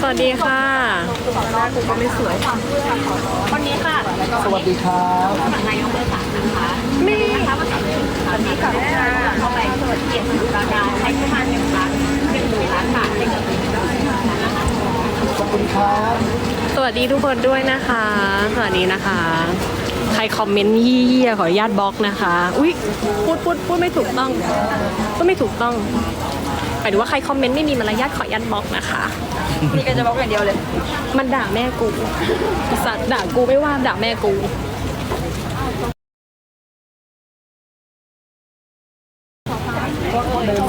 สวัสดีค่ะ คนนี้ค่ะสวัสดีครับนายกเบอร์สามนะคะมีนะคะภาษาอันนี้กับเข้าไปตรวจเกียรติสุราการใช้ประมาณหนึ่งล้านหนึ่งหมื่นล้านบาทในเงินขอบคุณครับสวัสดีทุกคนด้วยนะคะ สวัสดีนะคะ ใครคอมเมนต์เยี่ยๆขออนุญาตบล็อกนะคะ อุ๊ยพูดพูดพูดไม่ถูกต้องพูดไม่ถูกต้องหมายถึงว่าใครคอมเมนต์ไม่มีมารยาทขออนุญาตบล็อกนะคะ นี่ก็จะบอกอย่างเดียวเลย มันด่าแม่กูไอ้สัตว์ด่ากูไม่ว่าด่าแม่กู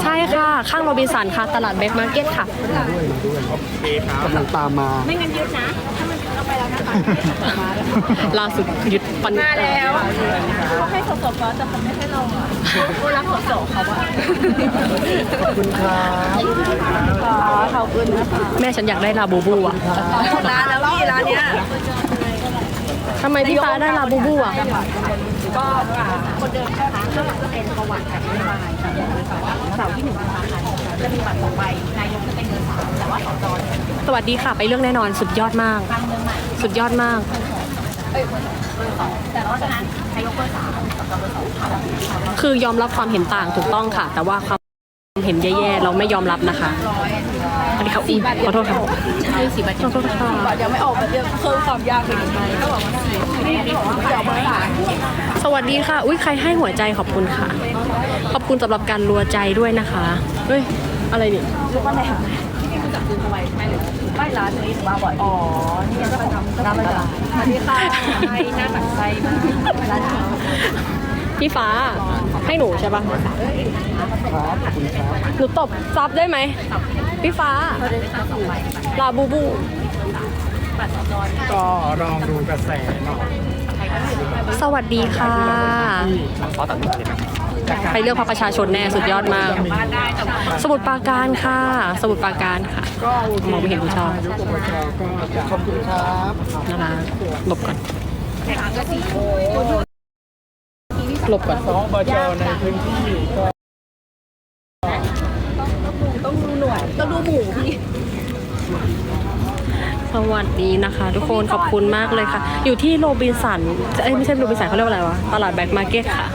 ใช่ค่ะ ข้างโรบินสันค่ะ ตลาดแบ็คมาร์เก็ตค่ะ กำลังตามมา ไม่งั้นยึดนะถ้ามันเข้าไปแล้วนะคะล่าสุดยึดปันมาแล้วเขาให้สดๆเขาแต่เขาไม่ให้เราอะกูรักสดๆเขาอะขอบคุณครับขอบคุณนะคะแม่ฉันอยากได้ลาบูบูอะร้านแล้วพี่ร้านเนี้ยทำไมพี่ฟ้าได้ลาบูบูอะ ก็คนเดิมนะคะก็จะเป็นประวัติกับนโยบายเสาร์ที่หนึ่งกุมภาพันธ์จะมีบัตรสองใบนายกจะเป็นเงินสามแต่ว่าสจเนี่ยสวัสดีค่ะ ไปเรื่องแน่นอนสุดยอดมากทางเมืองใหม่สุดยอดมากแต่เพราะฉะนั้นนายกเบอร์สามสจเบอร์สองค่ะคือยอมรับความเห็นต่างถูกต้องค่ะ แต่ว่าความ เห็นแย่ๆ เราไม่ยอมรับนะคะสวัสดีค่ะอุ้ยขอโทษค่ะใช่สิบัตรขอโทษค่ะยังไม่ออกมาเรียกเพิ่มความยากไปอีกไหมก็บอกว่าสี่ไม่ได้บอกว่าเดี๋ยวเบอร์สามสวัสดีค่ะ อุ้ยใครให้หัวใจขอบคุณค่ะ ขอบคุณสำหรับการรัวใจด้วยนะคะเฮ้ย อะไรนี่รู้ว่าอะไรคะที่พี่รู้จักซื้อเอาไว้ไหมหรือไม่ร้านนี้มาบ่อย อ๋อ นี่ก็ประจำร้านประจำสวัสดีค่ะใช่หน้าตักไส้มากร้านนี้ พี่ฟ้าให้หนูใช่ปะครับขอบคุณครับหนูตบซับได้ไหม พี่ฟ้าลาบูบู ก็ลองดูกระแสหน่อยสวัสดีค่ะ ไปเลือกพรรคประชาชนแน่สุดยอดมาก สมุดปราการค่ะ สมุดปราการค่ะก็โอเคมองไม่เห็นคุณชอบนายกอบจก็จะขอบคุณครับนะคะหลบก่อน หลบก่อนสอบจในพื้นที่ก็ต้องดูหน่วยต้องดูหมูพี่ สวัสดีนะคะ ทุกคนขอบคุณมากเลยค่ะ อยู่ที่โรบินสันเอ้ยไม่ใช่โรบินสันเขาเรียกว่าอะไรวะ ตลาดแบ็คมาร์เก็ตค่ะ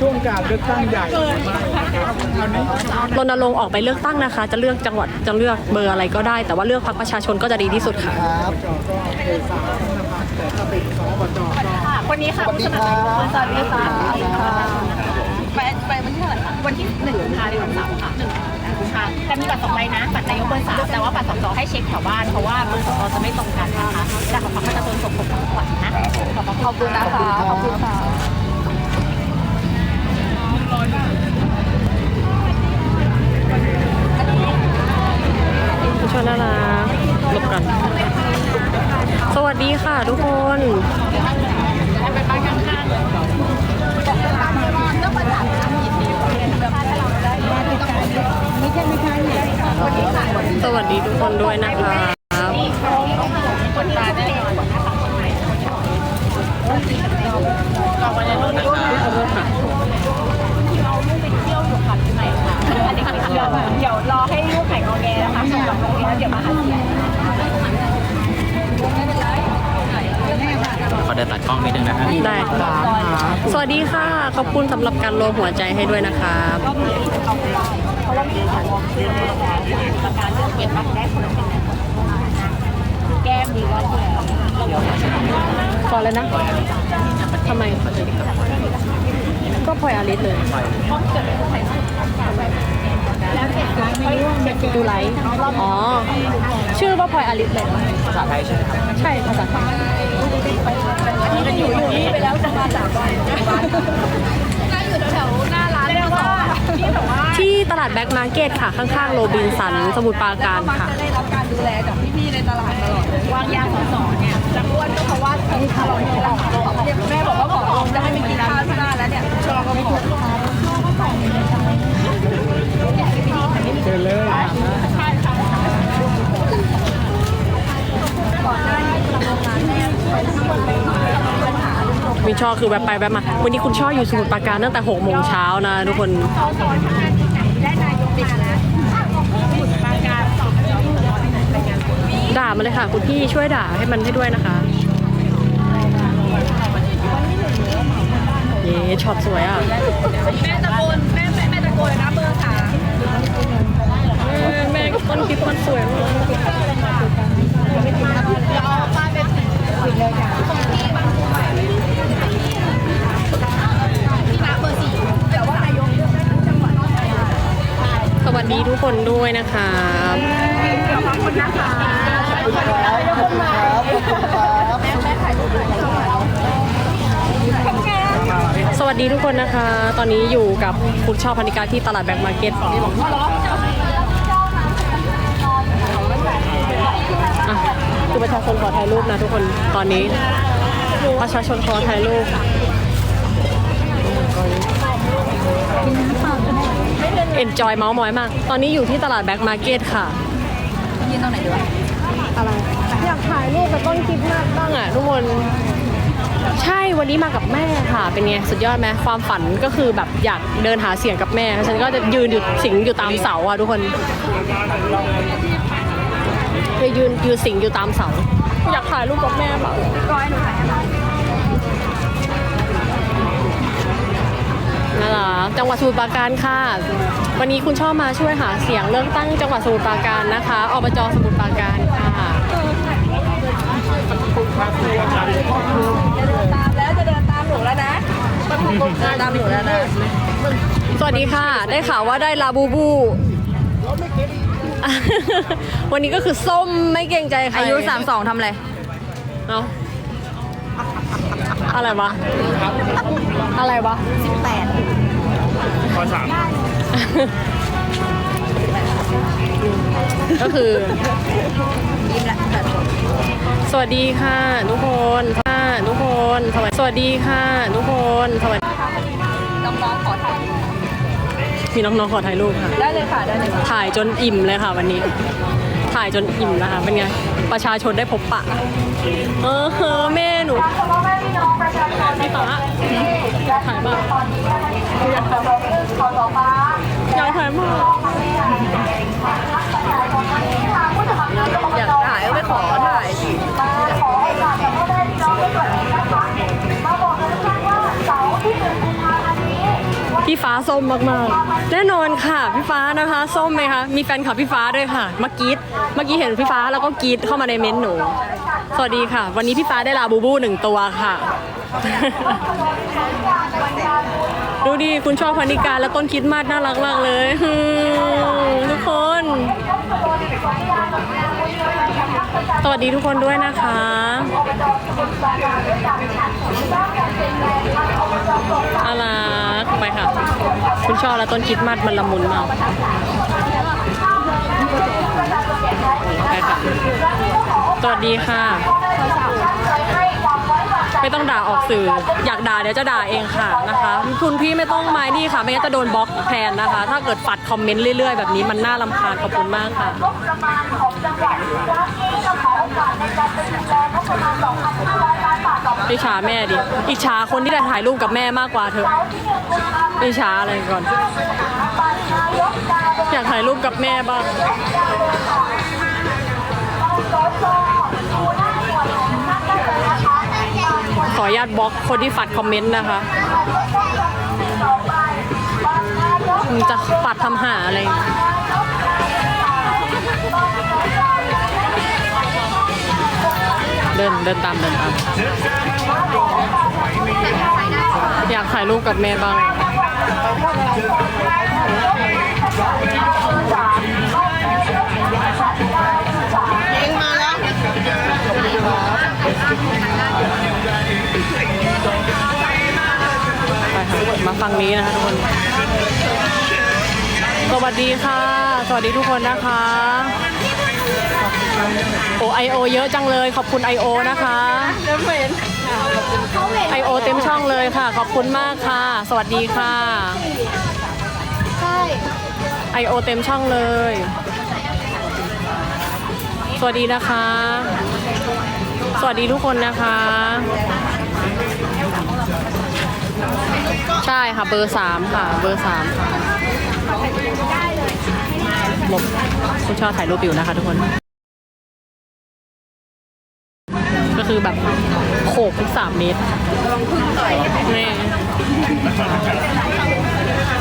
ช่วงการเลือกตั้งใหญ่อันนี้รณรงค์ออกไปเลือกตั้งนะคะ จะเลือกจังหวัดจะเลือกเบอร์อะไรก็ได้ แต่ว่าเลือกพรรคประชาชนก็จะดีที่สุดค่ะ ครับจอก็เบอร์สามนะครับแต่ถ้าเป็นสอบจก็ วันนี้ค่ะสวัสดีครับสวัสดีค่ะไปไปวันที่เท่าไหร่คะวันที่หนึ่งกุมภาพันธ์วันเสาร์ค่ะหนึ่งกุมภาพันธ์แต่มีบัตรสองใบนะบัตรนายกเบอร์สามแต่ว่าบัตรสจให้เช็คแถวบ้านเพราะว่าเบอร์สจจะไม่ตรงกันนะคะแต่ของพรรคประชาชนส่งผมจังหวัดนะขอบคุณนะคะขอบคุณค่ะคุณชวนน่ารักหลบกัน สวัสดีค่ะทุกคน สวัสดีทุกคนด้วยนะคะขอโทษค่ะอันนี้คือเดี๋ยวรอให้ลูกไข่งอแงนะคะสำหรับโรงเรียนแล้วเดี๋ยวมาหาเสียงขอเดินตัดกล้องนิดนึงนะครับได้สวัสดีค่ะ ขอบคุณสำหรับการรวมหัวใจให้ด้วยนะคะ เพราะว่ามีของประการเรื่องเก็บบัตรได้คนละเป็นแก้มดีก็คือพอแล้วนะทำไมก็พลอยอาริสเลยดูไลฟ์อ๋อ ชื่อว่าพลอยอาริสเลย ภาษาไทยใช่ไหมครับ ใช่ ภาษาไทยอันนี้กันอยู่อยู่นี่ไปแล้วจะมาจากบ้าน ที่แบบว่าที่ตลาดแบ็คมาร์เก็ตค่ะ ข้างๆโรบินสันสมุทรปราการค่ะ จะได้รับการดูแลจากพี่ๆในตลาดตลอดเลยวางยาสอนๆเนี่ยจะอ้วนก็เพราะว่าถ้าเราไม่ได้แม่บอกว่าผอมจะให้ไปกินข้าวที่บ้านแล้วเนี่ยชอบก็ผอมเชิญเลยวินช่ อคือแบบไปแบบมา วันนี้คุณช่ออยู่สมุทรปราการตั้งแต่6โมงเช้านะทุกคนได้นายกมานะสมุดปากาสองมาเลยค่ะ คุณพี่ช่วยด่าให้มันให้ด้วยนะคะ เย้ช็อตสวยอะ แม่ตะโกนแม่แม่แม่ตะโกนนะเบอร์สามแม่แม่ต้นคลิปมันสวยมากเอาป้ายไปผิดเลยค่ะที่บางกรวยที่มาเบอร์ สี่แต่ว่านายกเลือกได้ทั้งจังหวัดสวัสดีทุกคนด้วยนะคะขอบคุณนะคะขอบคุณค่ะแม่แม่ถ่ายรูปหน่อยนะคะสวัสดีทุกคนนะคะ ตอนนี้อยู่กับคุณชอบพนิกาที่ตลาดแบงก์มาร์เก็ตอะคือประชาชนขอถ่ายรูปนะทุกคนตอนนี้ ประชาชนขอถ่ายรูป เอนจอยเมาส์มอยมาก ตอนนี้อยู่ที่ตลาดแบ็กมาร์เก็ตค่ะ ยืนตรงไหนดีวะอะไร อยากถ่ายรูปกับต้นคลิปมากบ้างอะทุกคน ใช่วันนี้มากับแม่ค่ะ เป็นไงสุดยอดไหมความฝันก็คือแบบอยากเดินหาเสียงกับแม่ ฉันก็จะยืนอยู่สิงอยู่ตามเสาอะทุกคนจะยืนยืนสิงอยู่ตามเสา อยากถ่ายรูปกับแม่แบบร้อยหนูถ่ายให้ น่ารักจังหวัดสมุทรปราการค่ะ วันนี้คุณชอบมาช่วยหาเสียงเลือกตั้งจังหวัดสมุทรปราการนะคะอบจสมุทรปราการค่ะตามแล้วจะเดินตามหนูแล้วนะเดินตามหนูแล้วนะสวัสดีค่ะ ได้ข่าวว่าได้ลาบูบู วันนี้ก็คือส้มไม่เกรงใจใครอายุ 32ทำอะไรเอาอะไรวะ อะไรวะ 18 ข้อสามก็คือยิ้มละสวัสดีค่ะทุกคนค่ะทุกคนสวัสสวัสดีค่ะทุกคนสวัสดีน้องๆขอถ่ายมีน้องๆขอถ่ายรูปค่ะ ได้เลยค่ะได้เลยค่ะถ่ายจนอิ่มเลยค่ะวันนี้ ถ่ายจนอิ่มแล้วค่ะเป็นไง ประชาชนได้พบปะ เออเออแม่หนูพี่ฟ้าอยากถ่ายมากอยากถ่ายมากอยากถ่ายมากอยากถ่ายก็ไปขอถ่ายสิพี่ฟ้าส้มมากๆ แน่นอนค่ะ พี่ฟ้านะคะ ส้มไหมคะ มีแฟนคลับพี่ฟ้าด้วยค่ะมื่อกี้ เมื่อกี้เห็นพี่ฟ้าแล้วก็กรีดเข้ามาในเม้นต์หนู สวัสดีค่ะ วันนี้พี่ฟ้าได้ลาบูบูหนึ่งตัวค่ะ ดูดิคุณชอบพันิการและต้นคิดมาสน่ารักมากเลยทุกคน สวัสดีทุกคนด้วยนะคะอารักไปค่ะ คุณชอบและต้นคิดมาสมันละมุนมาก ไปค่ะสวัสดีค่ะ ไม่ต้องด่าออกสื่อ อยากด่าเดี๋ยวจะด่าเองค่ะนะคะคุณพี่ไม่ต้องไม้นี่ค่ะ ไม่งั้นจะโดนบล็อกแทนนะคะ ถ้าเกิดปัดคอมเมนต์เรื่อยๆ แบบนี้มันน่ารำคาญขอบคุณมากค่ะอิจฉาแม่ดิ อิจฉาคนที่ได้ถ่ายรูปกับแม่มากกว่าเถอะอิจฉาอะไรก่อน อยากถ่ายรูปกับแม่บ้างขออนุญาตบล็อกคนที่ฝัดคอมเมนต์นะคะมึงจะปัดทำหาอะไร เดินเดินตามเดินตาม อยากถ่ายรูปกับแม่บ้าง ไปค่ะมาฝั่งนี้นะคะทุกคน สวัสดีค่ะ สวัสดีทุกคนนะคะโอไอโอเยอะจังเลยขอบคุณไอโอนะคะไอโอเต็มช่องเลยค่ะ ขอบคุณมากค่ะ สวัสดีค่ะ ใช่ ไอโอเต็มช่องเลย สวัสดีนะคะ สวัสดีทุกคนนะคะ ใช่ค่ะเบอร์สามค่ะ เบอร์สามค่ะหลบคุณชอบถ่ายรูปอยู่นะคะทุกคน ก็คือแบบโขกทุกสามเมตรนี่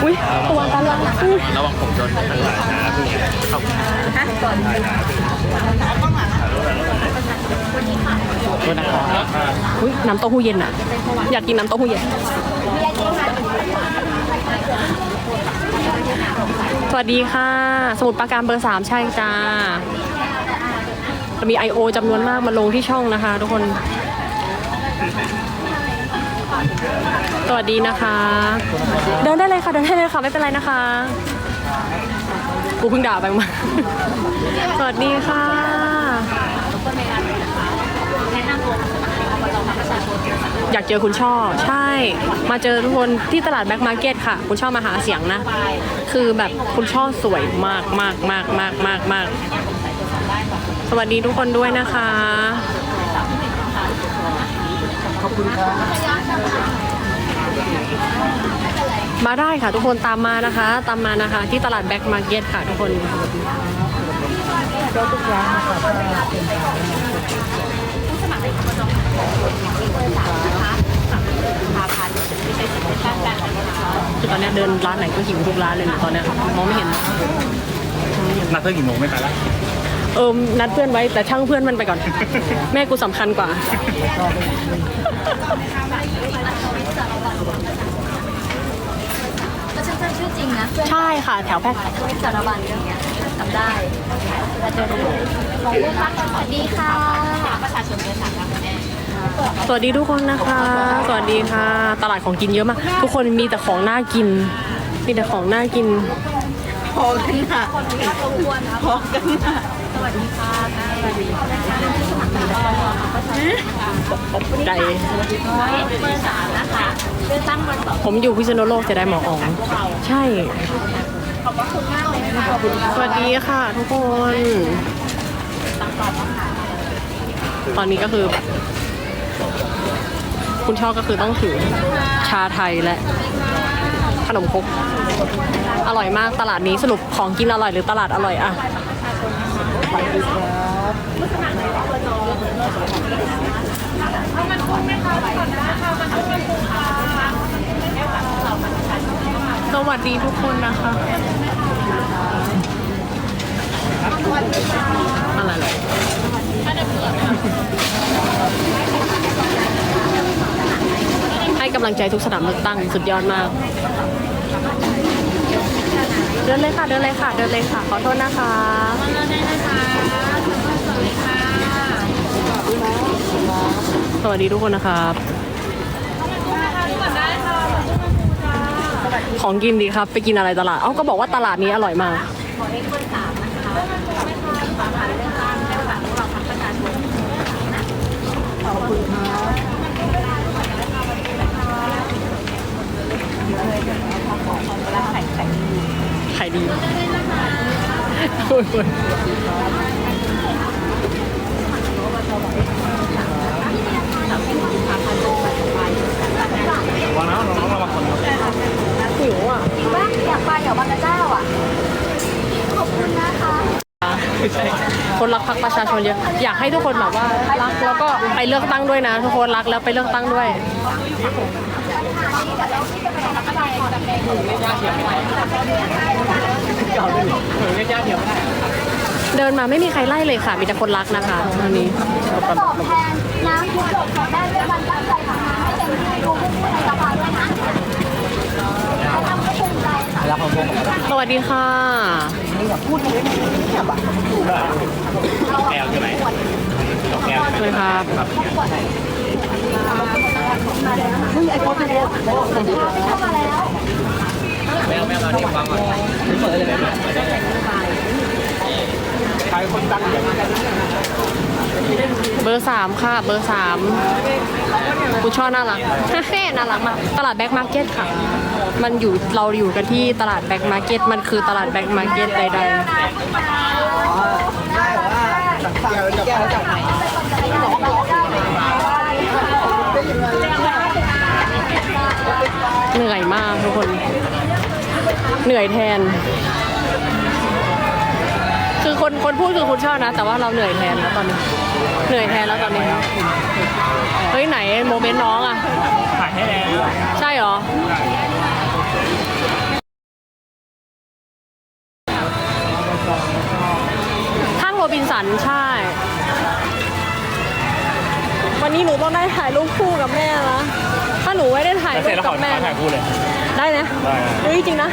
อุ้ยตัวกันละอุ๊ยระวังผมโดนทั้งหลายนะขอบคุณโทษนะครับอุ้ยน้ำเต้าหู้เย็นอะ อยากกินน้ำเต้าหู้เย็น สวัสดีค่ะ สมุดประการเบอร์สามใช่จ้าจะมี I.O. จำนวนมากมาลงที่ช่องนะคะทุกคน สวัสดีนะคะ เดินได้เลยค่ะเดินได้เลยค่ะไม่เป็นไรนะคะกูเพิ่งด่าไปมาสวัสดีค่ะแนะนำตัวมาสมัครเป็นอบตพักประชาชนอยากเจอคุณช่อ ใช่ มาเจอทุกคนที่ตลาดแบ็คมาร์เก็ตค่ะ คุณช่อมาหาเสียงนะ คือแบบคุณช่อสวยมากมากมากมากมากมากสวัสดีทุกคนด้วยนะคะขอบคุณครับ มาได้ค่ะทุกคนตามมานะคะ ตามมานะคะ ที่ตลาดแบ็คมาร์เก็ตค่ะทุกคนก็ทุกร้านนะครับถ้าเป็นทางผู้สมัครเป็นอบตเบอร์สามนะคะสามพาพันธ์ไม่ใช่สิทธิ์เป็นการการนะคะคือตอนเนี้ยเดินร้านไหนก็หิวทุกร้านเลยนะตอนเนี้ยมองไม่เห็นนัดเพื่อนกี่โมงไม่ไปละเออนัดเพื่อนไว้แต่ช่างเพื่อนมันไปก่อน แม่กูสำคัญกว่า ก็ฉันจำชื่อจริง นะใช่ค่ะแถวแพร่สารบัญเรื่องเนี้ยจำได้เราเจอกันมองเรื่องรักกันสวัสดีค่ะประชาชนเบอร์สามนะคะแม่สวัสดีทุกคนนะคะ สวัสดีค่ะ ตลาดของกินเยอะมาก ทุกคนมีแต่ของน่ากิน มีแต่ของน่ากิน พอกันค่ะพอกันค่ะ ใจ เบอร์สามนะคะเลือกตั้งวันต่อผมอยู่พิษณุโลกจะได้หมออ๋อง ใช่ ขอบพระคุณมากเลยนะคะ สวัสดีค่ะทุกคน ตอนนี้ก็คือแบบคุณช่อก็คือต้องถือชาไทยและขนมครกอร่อยมากตลาดนี้สรุปของกินอร่อยหรือตลาดอร่อยอะ สวัสดีทุกคนนะคะอะไรเลยให้กำลังใจทุกสนามเลือกตั้งสุดยอดมาก เดินเลยค่ะ เดินเลยค่ะ เดินเลยค่ะ ขอโทษนะคะสวัสดีทุกคนนะครับของกินดีครับ ไปกินอะไรตลาด เอ้าก็บอกว่าตลาดนี้อร่อยมาก ขอเลขเบอร์สามนะคะสาขาเลือกตั้งได้ประกาศพวกเราพักประชาชนขอบคุณครับ ขายดีโอ้ยโอ้ยหิวอะบ้างอยากไปเหรอบางกระเจ้าอะ ขอบคุณนะคะคนรักพรรคประชาชนเยอะอยากให้ทุกคนแบบว่ารักแล้วก็ไปเลือกตั้งด้วยนะ ทุกคนรักแล้วไปเลือกตั้งด้วย เดินมาไม่มีใครไล่เลยค่ะ มีแต่คนรักนะคะวันนี้ตอบแทนนะทุกจบของได้ด้วยกันตั้งใจทำงานให้เต็มที่ดูผู้ในสภาด้วยนะทำให้ภูมิใจค่ะแล้วผมบอกสวัสดีค่ะแก้วใช่ ไหมแก้วสวัสดีครับแม่แม่เราที่วางก่อนเปิดเลยไหมขายคนดังอย่างนี้เบอร์สามค่ะ เบอร์สามคุณช่อน่ารักน่ารักมากตลาดแบ็คมาร์เก็ตค่ะ มันอยู่เราอยู่กันที่ตลาดแบ็คมาร์เก็ตมันคือตลาดแบ็คมาร์เก็ตใดได้ว่าสั่งแก้วแก้วจากไหนๆ เหนื่อยมากทุกคน เหนื่อยแทน คือคนคนคนพูดคือคุณชอบนะ แต่ว่าเราเหนื่อยแทนแล้วตอนนี้ เหนื่อยแทนแล้วตอนนี้ เฮ้ยไหนโมเมนต์น้องอะถ่ายให้แล้วใช่เหรอข้างโรบินสันใช่ วันนี้หนูต้องได้ถ่ายรูปคู่กับแม่นะถ้าหนูไม่ได้ถ่ายแล้วรูเสร็จปแล้วขกัอบแม่ ถ่ายคู่เลย ได้นะได้ เฮ้ยจริงนะ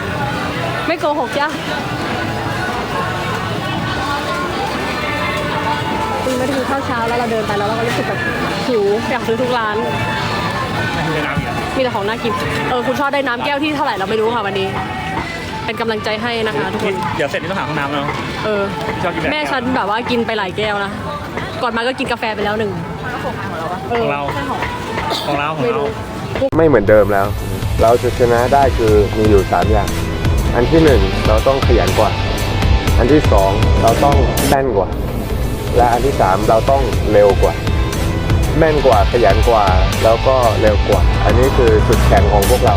ไม่โกหกจ้ะคุณไม่ได้กินข้าวเช้าแล้วเราเดินไปแล้วเราก็รู้สึกแบบหิวอยากซื้อทุกร้าน ไม่ใช่น้ำอีกแล้วมีแต่ของน่ากิน เออคุณชอบได้น้ำแก้วที่เท่าไหร่เราไม่รู้ค่ะวันนี้ เป็นกำลังใจให้นะคะทุกคน เดี๋ยวเสร็จนี่ต้องหาห้องน้ำแล้ว เออ ชอบกินแบบแม่ฉันแบบว่ากินไปหลายแก้วนะ ก่อนมาก็กินกาแฟไปแล้วหนึ่งเอของอเราใช่ของของเรา ของไม่เรารู้ ไม่เหมือนเดิมแล้ว เราจะชนะได้คือมีอยู่ 3 อย่าง อันที่ 1 เราต้องขยันกว่า อันที่ 2 เราต้องแม่นกว่า และอันที่ 3 เราต้องเร็วกว่า แม่นกว่าขยันกว่าแล้วก็เร็วกว่า อันนี้คือจุดแข็งของพวกเรา